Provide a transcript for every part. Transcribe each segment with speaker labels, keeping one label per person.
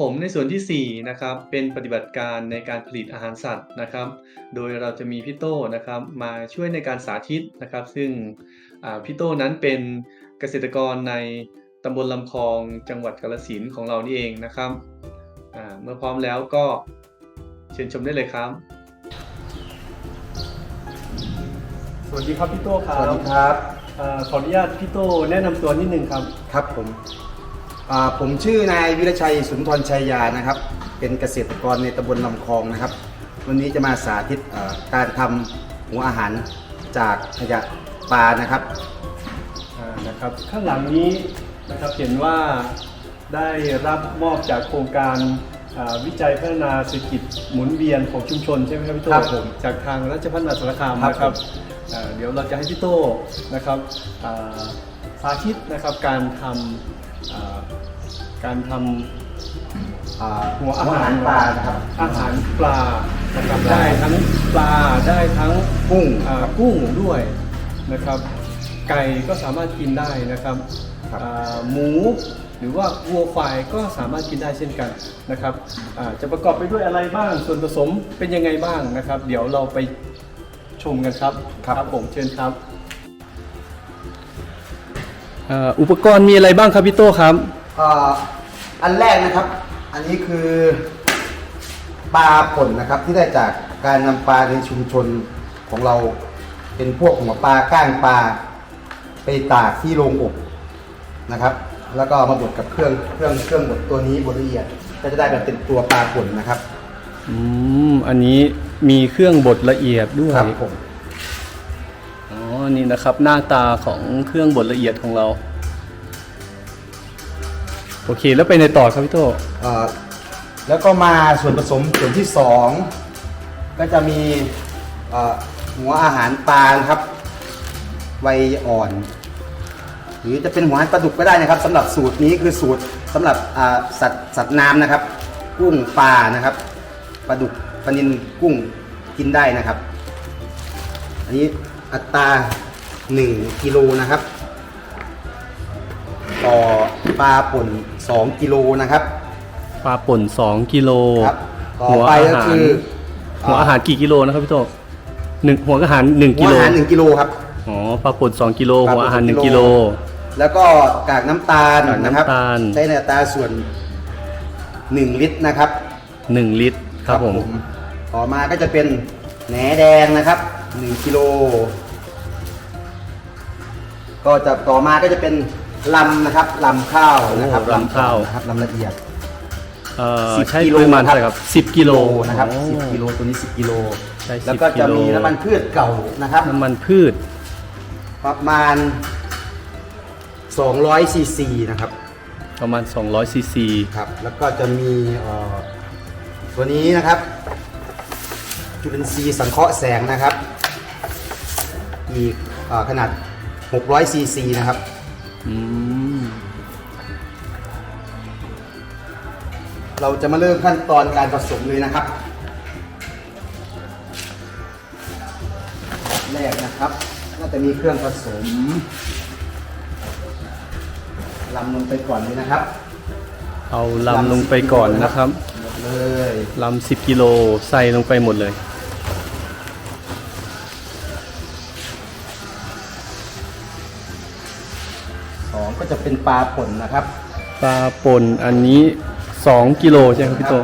Speaker 1: ผมในส่วนที่ 4 นะครับ เป็นปฏิบัติการในการผลิตอาหารสัตว์นะครับ โดยเราจะมีพี่โต้นะครับมาช่วยในการสาธิตนะครับ ซึ่งอ่าพี่โต้นั้นเป็นเกษตรกรในตำบลลำคลองจังหวัดกาฬสินธุ์ของเรานี่เองนะครับอ่าเมื่อพร้อมแล้วก็เชิญชมได้เลยครับ สวัสดีครับพี่โต้ค
Speaker 2: สวัสดีครับ
Speaker 1: ขออนุญาตพี่โต้แนะนำตัวนิดนึงครับ
Speaker 2: ครับผมอ่า ผมชื่อนายวิรชัยสุนทรชัยยานะครับ เป็นเกษตรกรในตำบลลำคลองนะครับ วันนี้จะมาสาธิตอ่าการทำหัวอาหารจากขยะปลานะครับ
Speaker 1: อ่านะครับ ข้างหลังนี้นะครับเห็นว่าได้รับมอบจากโครงการอ่าวิจัยพัฒนาเศรษฐกิจหมุนเวียนของชุมชนใช่ไหมครับพี่โต้
Speaker 2: ครับผม
Speaker 1: จากทางราชพัฒนาสารคาม
Speaker 2: ครับ
Speaker 1: นะครับ
Speaker 2: ผม
Speaker 1: อ่าเดี๋ยวเราจะให้พี่โต้นะครับอ่าสาธิตนะครับการทำอ่า การทำ
Speaker 2: อ่า
Speaker 1: หัวอาหาร
Speaker 2: ปลานะครับ
Speaker 1: อาหารปลานะครับ
Speaker 2: ได้
Speaker 1: ได้ทั้งปลาได้ทั้ง
Speaker 2: กุ้ง
Speaker 1: อ่ากุ้งด้วยนะครับ ไก่ก็สามารถกินได้นะครับ
Speaker 2: ครับ
Speaker 1: อ่าหมู หรือว่าวัวควายก็สามารถกินได้เช่นกันนะครับอ่าจะประกอบไปด้วยอะไรบ้างส่วนผสมเป็นยังไงบ้างนะครับ เดี๋ยวเราไปชมกันครับครับ ผมเชิญครับอุปกรณ์มีอะไรบ้างครับพี่โต้ครับ
Speaker 2: อ่าอันแรกนะครับ อันนี้คือปลาผลนะครับที่ได้จากการนำปลาในชุมชนของเราเป็นพวกหัวปลาก้างปลาไปตากที่โรงอบนะครับ แล้วก็เอามาบดกับเครื่องเครื่องเครื่องบดตัวนี้บดละเอียดก็จะได้แบบเป็นตัวปลาผลนะครับ
Speaker 1: อืมอันนี้มีเครื่องบดละเอียดด้วย
Speaker 2: ครับผม
Speaker 1: อ๋อนี่นะครับหน้าตาของเครื่องบดละเอียดของเรา โอเค แล้วไปในต่อครับพี่โต
Speaker 2: อ่อแล้วก็มาส่วนผสมส่วนที่สองก็จะมีอ่อหัวอาหารปลานะครับไวอ่อน หรือจะเป็นหัวอาหารปลาดุกก็ได้นะครับสำหรับสูตรนี้คือสูตรสำหรับอ่าสัตว์สัตว์น้ำนะครับ กุ้งปลานะครับปลาดุกปลานิลกุ้งกินได้นะครับ อันนี้อัตรา1กิโลนะครับ ต่อปลาป่น 2 กิโลนะครับ
Speaker 1: ปลาป่น 2 กิโล
Speaker 2: ครับต่อ
Speaker 1: หัว
Speaker 2: ไป
Speaker 1: อา
Speaker 2: ก็
Speaker 1: หาร
Speaker 2: คือ
Speaker 1: หัวอาหารกี่กิโลนะครับพี่โตหนึ่งหัวอาหาร1
Speaker 2: หั
Speaker 1: กิ
Speaker 2: ว
Speaker 1: โล
Speaker 2: อาหาร1กิโลครับ
Speaker 1: อ๋อปลาป่น2กิโล
Speaker 2: ปลาป่น
Speaker 1: หัวอาหาร
Speaker 2: 2
Speaker 1: 1กิโล
Speaker 2: แล้วก็กากน้ำตาล
Speaker 1: กากน้ำ
Speaker 2: นะครับ
Speaker 1: ตาล
Speaker 2: ใช้ในอัตราส่วน 1 ลิตรนะครับ
Speaker 1: 1ลิตรครับผม
Speaker 2: ต่อมาก็จะเป็นแหนแดงนะครับ1กิโลก็จะต่อมาก็จะเป็น ลำนะครับลำข้าวนะครับ
Speaker 1: โอ้ลำข้าว
Speaker 2: นะครับลำละเอียด
Speaker 1: เอ่อ
Speaker 2: สิบ
Speaker 1: ใช้
Speaker 2: กิโล
Speaker 1: ปริมาณเท่าไหร่ครับ10กิโล
Speaker 2: นะครับ
Speaker 1: อ๋อ
Speaker 2: 10กิโลตัวนี้ 10กิโล
Speaker 1: ใช้10
Speaker 2: แล้วก็จะมี
Speaker 1: กิโล
Speaker 2: น้ำมันพืชเก่านะครับ
Speaker 1: น้ำมันพืช
Speaker 2: ประมาณ200ซีซีนะครับ
Speaker 1: ประมาณ 200ซีซี
Speaker 2: ครับแล้วก็จะมีเอ่อตัวนี้นะครับจุลินทรีย์สังเคราะห์แสงนะครับ อีกเอ่อขนาด600ซีซีนะครับ
Speaker 1: อืม
Speaker 2: เราจะมาเริ่มขั้นตอนการผสมเลยนะครับ แรกนะครับ น่าจะมีเครื่องผสมลำลงไปก่อนเลยนะครับ
Speaker 1: เอาลำลงไปก่อนนะครับ
Speaker 2: หมดเลย
Speaker 1: ลำสิบกิโลใส่ลงไปหมดเลย
Speaker 2: สองก็จะเป็นปลาป่นนะครับ
Speaker 1: ปลาป่นอันนี้ 2กิโลใช่ไหมครับพี่โต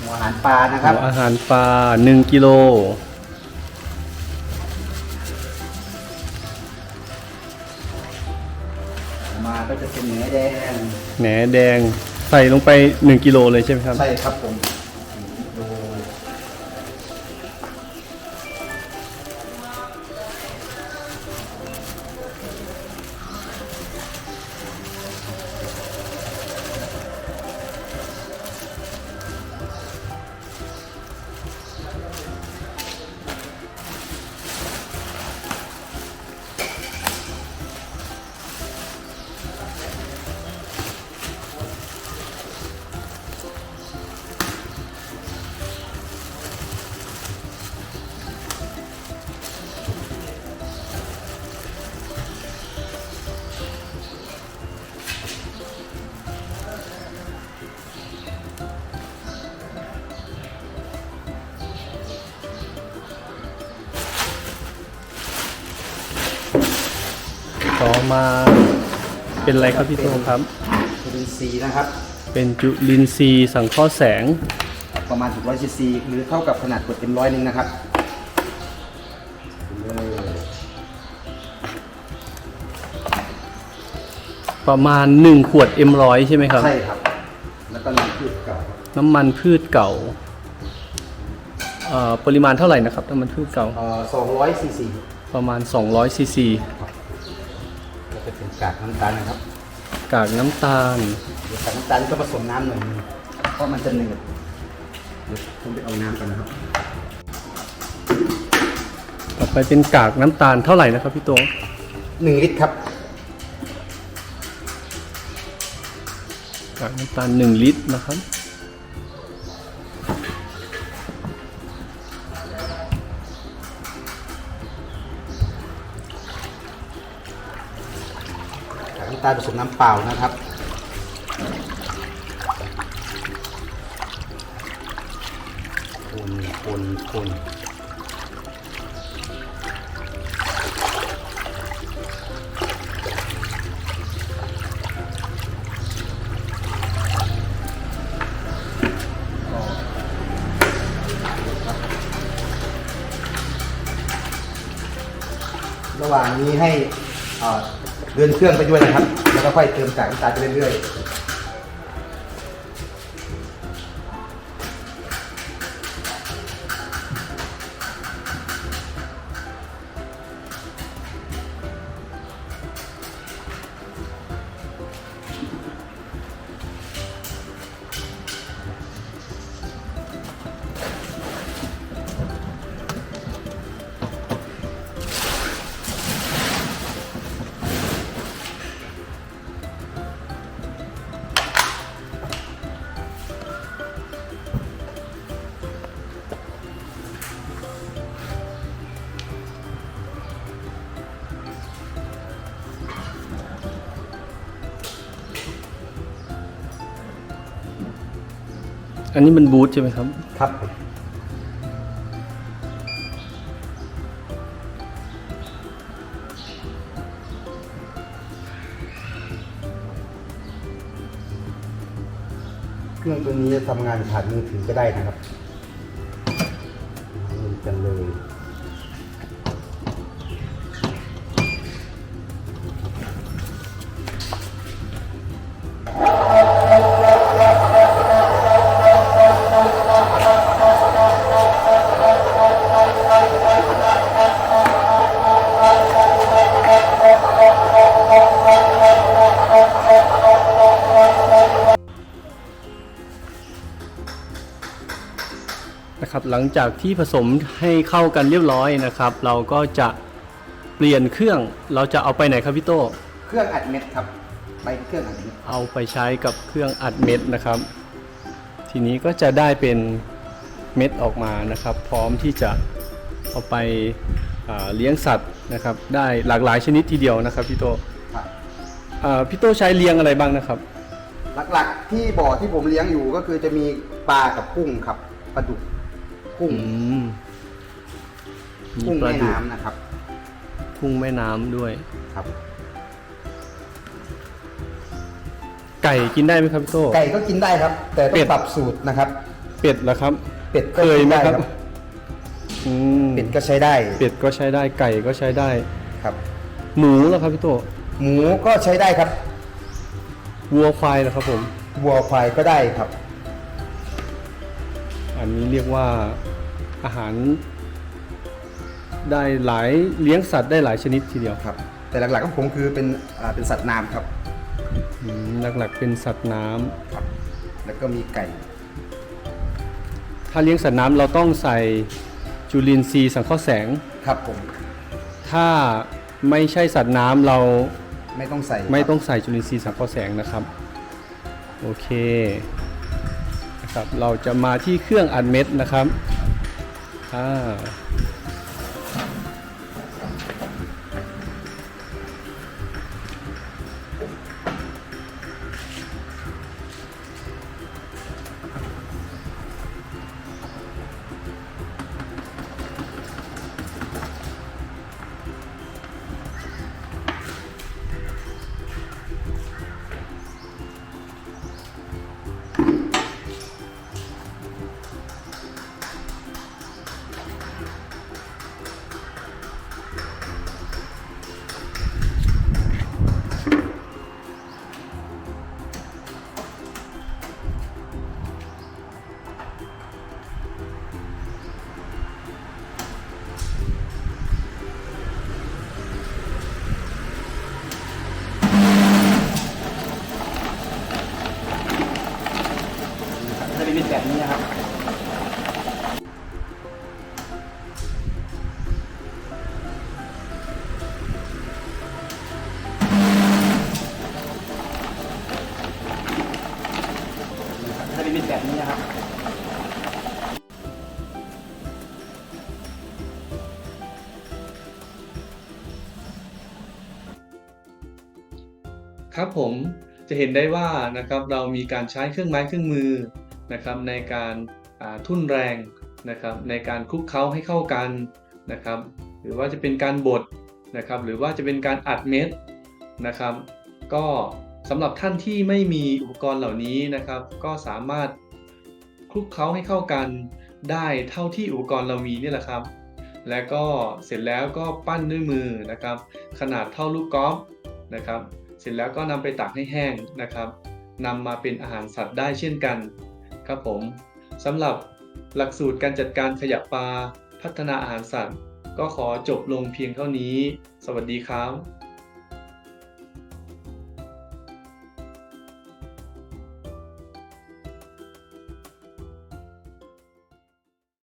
Speaker 2: หัวอาหารปลานะครับ
Speaker 1: หัวอาหารปลา1กิโล
Speaker 2: ต่อมาก็จะเป็นเนื้อแดง
Speaker 1: แหนแดงใส่ลงไป1กิโลเลยใช่ไหมครับ
Speaker 2: ใช่ครับผม
Speaker 1: มาเป็นอะไรครับพี่โตครับ
Speaker 2: จุลินทรีย์นะครับ
Speaker 1: เป็นจุลินทรีย์สังเคราะห์แสง
Speaker 2: ประมาณ600ซีซีหรือเท่ากับขนาดขวดเต็มร้อยหนึ่งนะครับเลย
Speaker 1: ประมาณ 1 ขวด M100 ใช่ไหมครับ
Speaker 2: ใช่ครับ แล้วก็น้ำพืชเก่า
Speaker 1: น้ำมันพืชเก่าเอ่อปริมาณเท่าไหร่นะครับน้ำมันพืชเก่า
Speaker 2: เอ่อ200ซีซี
Speaker 1: ประมาณ200ซีซี
Speaker 2: ก็จะ เป็นกากน้ำตาลนะครับ
Speaker 1: กากน้ำตาล
Speaker 2: เดี๋ยวกากน้ำตาลก็ผสมน้ำหน่อยนึงเพราะมันจะหนืดเดี๋ยวผมไปเอาน้ำกันนะครับ
Speaker 1: ต่อไปเป็นกากน้ำตาลเท่าไหร่นะครับพี่โต
Speaker 2: หนึ่งลิตรครับ
Speaker 1: กากน้ำตาล1ลิตรนะครับำ
Speaker 2: ตาลผสมน้ำเปล่านะครับ คนคนคนระหว่างนี้ให้ เอ่อเดินเครื่องไปด้วยนะครับ แล้วก็ค่อยเติมสากน้ำตาลไปเรื่อยๆ
Speaker 1: อันนี้มันบูทใช่ไหมครับ
Speaker 2: ครับ เครื่องตัวนี้จะทำงานผ่านมือถือก็ได้นะครับมือกันเลย
Speaker 1: นะครับ หลังจากที่ผสมให้เข้ากันเรียบร้อยนะครับ เราก็จะเปลี่ยนเครื่องเราจะเอาไปไหนครับพี่โต
Speaker 2: เครื่องอัดเม็ดครับ ไปเครื่องอัดเม็ด
Speaker 1: เอาไปใช้กับเครื่องอัดเม็ดนะครับ ทีนี้ก็จะได้เป็นเม็ดออกมานะครับ พร้อมที่จะเอาไปอ่าเลี้ยงสัตว์นะครับ ได้หลากหลายชนิดทีเดียวนะครับพี่โต
Speaker 2: ครับ
Speaker 1: อ่าพี่โตใช้เลี้ยงอะไรบ้างนะครับ
Speaker 2: หลักๆ ที่บ่อที่ผมเลี้ยงอยู่ก็คือจะมีปลากับกุ้งครับปลาดุก กุ้ง
Speaker 1: อืมมี
Speaker 2: กุ้ง
Speaker 1: ปลา
Speaker 2: แม่
Speaker 1: ดุก
Speaker 2: น้ำนะครับ
Speaker 1: กุ้งแม่น้ำด้วย
Speaker 2: ครับ
Speaker 1: ไก่กินได้ไหมครับพี่โต
Speaker 2: ไก่ก็กินได้ครับ แต่ต้อ
Speaker 1: เป็
Speaker 2: ง
Speaker 1: ด
Speaker 2: ปรับสูตรนะครับ
Speaker 1: เป็ดเหรอครับ
Speaker 2: เป็ดก็
Speaker 1: เคย
Speaker 2: กิน
Speaker 1: ไหม
Speaker 2: ได้
Speaker 1: ค
Speaker 2: ค
Speaker 1: รั
Speaker 2: รั
Speaker 1: บ บ อืม
Speaker 2: เป็ดก็ใช้ได้
Speaker 1: เป็ดก็ใช้ได้ ไก่ก็ใช้ได้
Speaker 2: ครับ
Speaker 1: หมูเหรอครับพี่โต
Speaker 2: หมูก็ใช้ได้ครับ
Speaker 1: วัวควายเหรอครับผม
Speaker 2: วัวควายก็ได้ครับ
Speaker 1: อันนี้เรียกว่า อาหารได้หลายเลี้ยงสัตว์ได้หลายชนิดทีเดียว
Speaker 2: ครับ แต่หลักๆของผมคือเป็นอ่าเป็นสัตว์น้ำครับ
Speaker 1: อืมหลักๆเป็นสัตว์น้ำ
Speaker 2: ครับ แล้วก็มีไก่
Speaker 1: ถ้าเลี้ยงสัตว์น้ำเราต้องใส่จุลินทรีย์สังเคราะห์แสง
Speaker 2: ครับผม
Speaker 1: ถ้าไม่ใช่สัตว์น้ำเรา
Speaker 2: ไม่ต้องใส่
Speaker 1: ไม่
Speaker 2: ครับ
Speaker 1: ต้องใส่จุลินทรีย์สังเคราะห์แสงนะครับโอเคนะครับเราจะมาที่เครื่องอัดเม็ดนะครับ อ่
Speaker 2: ครับ
Speaker 1: ผมจะเห็นได้ว่านะครับเรามีการใช้เครื่องไม้เครื่องมือนะครับในการาทุ่นแรงนะครับในการคลุกเคล้าให้เข้ากันนะครับหรือว่าจะเป็นการบดนะครับหรือว่าจะเป็นการอัดเม็ดนะครับก็สำหรับท่านที่ไม่มีอุปกรณ์เหล่านี้นะครับ ก็สามารถคลุกเคล้าให้เข้ากันได้เท่าที่อุปกรณ์เรามีนี่แหละครับ แล้วก็เสร็จแล้วก็ปั้นด้วยมือนะครับ ขนาดเท่าลูกกอล์ฟนะครับ เสร็จแล้วก็นำไปตากให้แห้งนะครับนำมาเป็นอาหารสัตว์ได้เช่นกันครับผมสำหรับหลักสูตรการจัดการขยะปลาพัฒนาอาหารสัตว์ ก็ขอจบลงเพียงเท่านี้ สวัสดีครับ